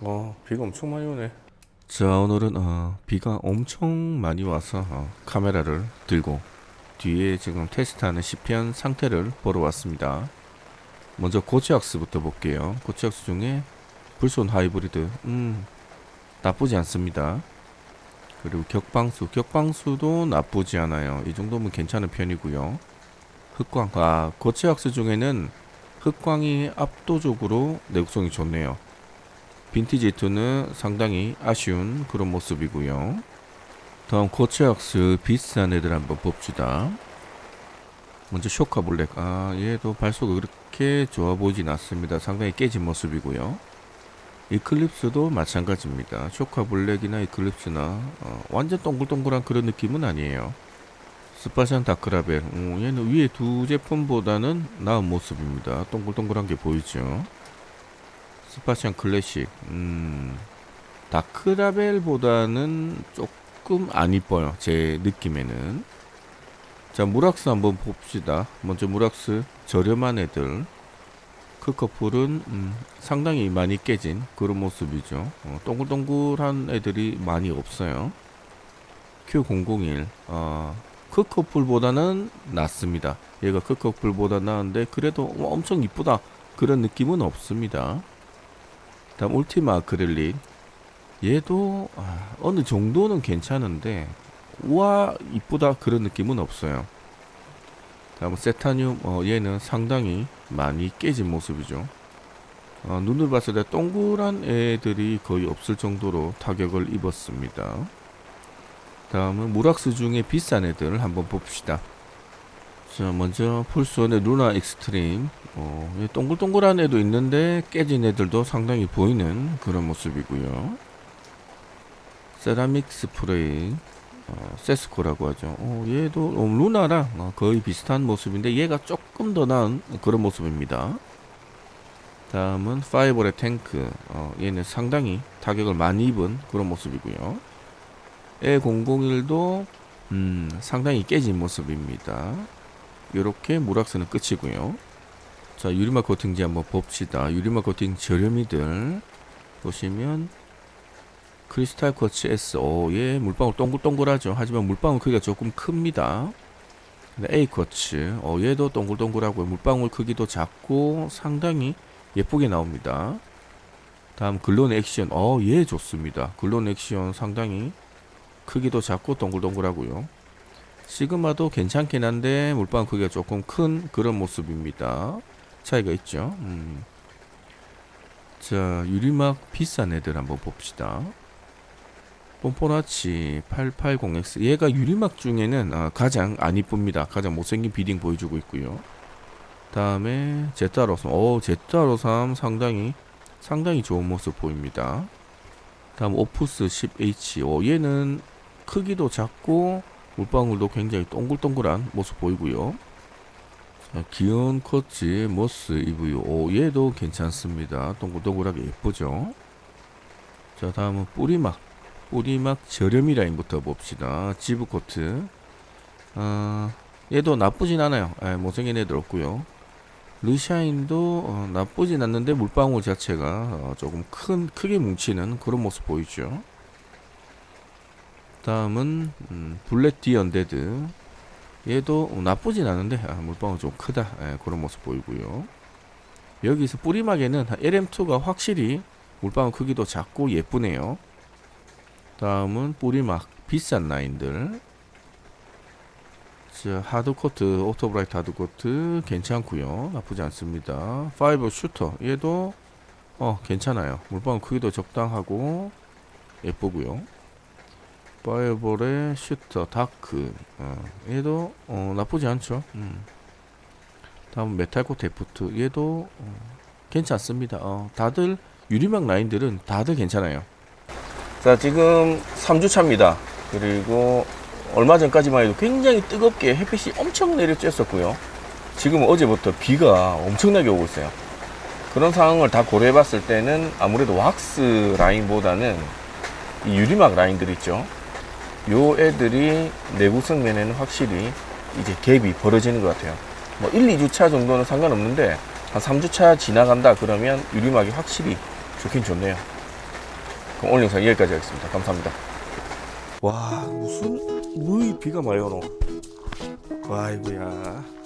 어, 비가 엄청 많이 오네. 자, 오늘은 어, 비가 엄청 많이 와서 어, 카메라를 들고 뒤에 지금 테스트하는 시편 상태를 보러 왔습니다. 먼저 고치악스부터 볼게요. 고치악스 중에 불손 하이브리드, 음, 나쁘지 않습니다. 그리고 격방수, 격방수도 나쁘지 않아요. 이 정도면 괜찮은 편이고요. 흑광, 아, 고치악스 중에는 흑광이 압도적으로 내구성이 좋네요. 빈티지 2는 상당히 아쉬운 그런 모습이고요. 다음 코치악스 비싼 애들 한번 봅시다. 먼저 쇼카 블랙. 아, 얘도 발소가 그렇게 좋아 보이진 않습니다. 상당히 깨진 모습이고요. 이클립스도 마찬가지입니다. 쇼카 블랙이나 이클립스나 어, 완전 동글동글한 그런 느낌은 아니에요. 스파샨 다크라벨. 어, 얘는 위에 두 제품보다는 나은 모습입니다. 동글동글한 게 보이죠. 스파시안 클래식. 음 다크라벨보다는 조금 안 이뻐요 제 느낌에는. 자 무락스 한번 봅시다. 먼저 무락스 저렴한 애들. 크커플은 음, 상당히 많이 깨진 그런 모습이죠. 어, 동글동글한 애들이 많이 없어요. Q001. 어, 크 커플보다는 낫습니다. 얘가 크 커플보다 나은데 그래도 어, 엄청 이쁘다. 그런 느낌은 없습니다 다음 울티마 아크릴릭 얘도 아, 어느 정도는 괜찮은데 우와 이쁘다 그런 느낌은 없어요. 다음 세타늄 어, 얘는 상당히 많이 깨진 모습이죠. 어, 눈을 봤을 때 동그란 애들이 거의 없을 정도로 타격을 입었습니다. 다음은 무락스 중에 비싼 애들 한번 봅시다 자 먼저 풀스원의 루나 익스트림 어, 이 동글동글한 애도 있는데 깨진 애들도 상당히 보이는 그런 모습이고요. 세라믹 스프레이 어, 세스코라고 하죠. 어, 얘도 어, 루나랑 어, 거의 비슷한 모습인데 얘가 조금 더 나은 그런 모습입니다. 다음은 파이버의 탱크 어, 얘는 상당히 타격을 많이 입은 그런 모습이고요. E001도 음, 상당히 깨진 모습입니다. 이렇게 무락스는 끝이고요. 자 유리막 코팅지 한번 봅시다. 유리막 코팅 저렴이들. 보시면 크리스탈 쿼츠 S 오예 물방울 동글동글하죠. 하지만 물방울 크기가 조금 큽니다. A 쿼츠 어 얘도 동글동글하고 물방울 크기도 작고 상당히 예쁘게 나옵니다. 다음 글론 액션. 어얘 좋습니다. 글론 액션 상당히 크기도 작고 동글동글하고요 시그마도 괜찮긴 한데 물방울 크기가 조금 큰 그런 모습입니다 차이가 있죠. 음. 자, 유리막 비싼 애들 한번 봅시다. pompona치 880X 얘가 유리막 중에는 아, 가장 안 이쁩니다. 가장 못생긴 비딩 보여주고 있고요. 다음에 제타로삼 오 제타로삼 상당히 상당히 좋은 모습 보입니다. 다음 오프스 10H 오 얘는 크기도 작고 물방울도 굉장히 동글동글한 모습 보이고요. 자, 귀여운 코치 모스 EVO 오, 얘도 괜찮습니다. 동글동글하게 예쁘죠? 자 다음은 뿌리막 뿌리막 저렴이 라인부터 봅시다. 지브코트. 아 얘도 나쁘진 않아요. 에, 못생긴 애들 없고요. 르샤인도 어, 나쁘진 않는데 물방울 자체가 어, 조금 큰 크게 뭉치는 그런 모습 보이죠 다음은 음, 블랙 디 언데드 얘도 나쁘진 않은데 아, 물방울 좀 크다. 예, 그런 모습 보이고요. 여기서 뿌리막에는 LM2가 확실히 물방울 크기도 작고 예쁘네요. 다음은 뿌리막 비싼 라인들. 자 하드코트 오토브라이트 하드코트 괜찮고요. 나쁘지 않습니다. 파이버 슈터. 얘도 어 괜찮아요. 물방울 크기도 적당하고 예쁘고요 파이어볼의 슈터 다크. 어, 얘도 어, 나쁘지 않죠. 음. 다음 메탈코 데프트. 얘도 어, 괜찮습니다. 어, 다들 유리막 라인들은 다들 괜찮아요. 자 지금 3주차입니다. 그리고 얼마 전까지만 해도 굉장히 뜨겁게 햇빛이 엄청 내려쬐었고요. 지금 어제부터 비가 엄청나게 오고 있어요. 그런 상황을 다 고려해 봤을 때는 아무래도 왁스 라인보다는 이 유리막 라인들 있죠 요 애들이 내구성 면에는 확실히 이제 갭이 벌어지는 것 같아요. 뭐 1, 2주차 정도는 상관없는데 한 3주차 지나간다 그러면 유리막이 확실히 좋긴 좋네요. 그럼 오늘 영상 여기까지 하겠습니다. 감사합니다. 와 무슨 무의 비가 많이 오노. 와 이거야.